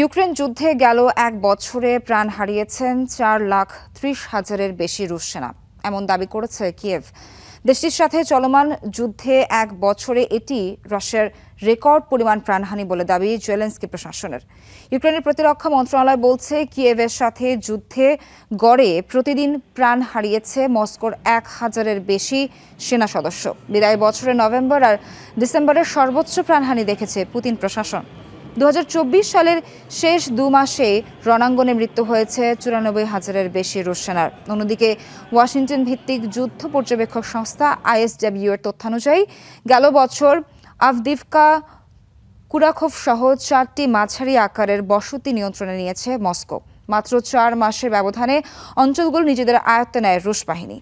Ukraine যুদ্ধে গেল এক বছরে প্রাণ হারিয়েছেন চার লাখ ত্রিশ হাজারের বেশি রুশ সেনা। এমন দাবি করেছে কিয়েভ। দেশটির সাথে চলমান যুদ্ধে এক বছরে এটি রাশিয়ার রেকর্ড পরিমাণ প্রাণহানি বলে দাবি জেলেন্সকি প্রশাসনের। ইউক্রেনের প্রতিরক্ষা মন্ত্রণালয় বলছে কিয়েভের সাথে যুদ্ধে গড়ে প্রতিদিন প্রাণ হারিয়েছে মস্কোর এক হাজারের বেশি সেনা সদস্য। বিদায় বছরের নভেম্বর আর ডিসেম্বরের সর্বোচ্চ প্রাণহানি দেখেছে পুতিন প্রশাসন। দু হাজার চব্বিশ সালের শেষ দু মাসে রণাঙ্গনে মৃত্যু হয়েছে চুরানব্বই হাজারের বেশি রুশ অন্যদিকে ওয়াশিংটন ভিত্তিক যুদ্ধ পর্যবেক্ষক সংস্থা আইএসডব্লিউ এর তথ্যানুযায়ী গেল বছর আফদিফকা কুরাখোভ সহ চারটি মাঝারি আকারের বসতি নিয়ন্ত্রণে নিয়েছে মস্কো। মাত্র চার মাসের ব্যবধানে অঞ্চলগুলো নিজেদের আয়ত্তে নেয় রুশ বাহিনী।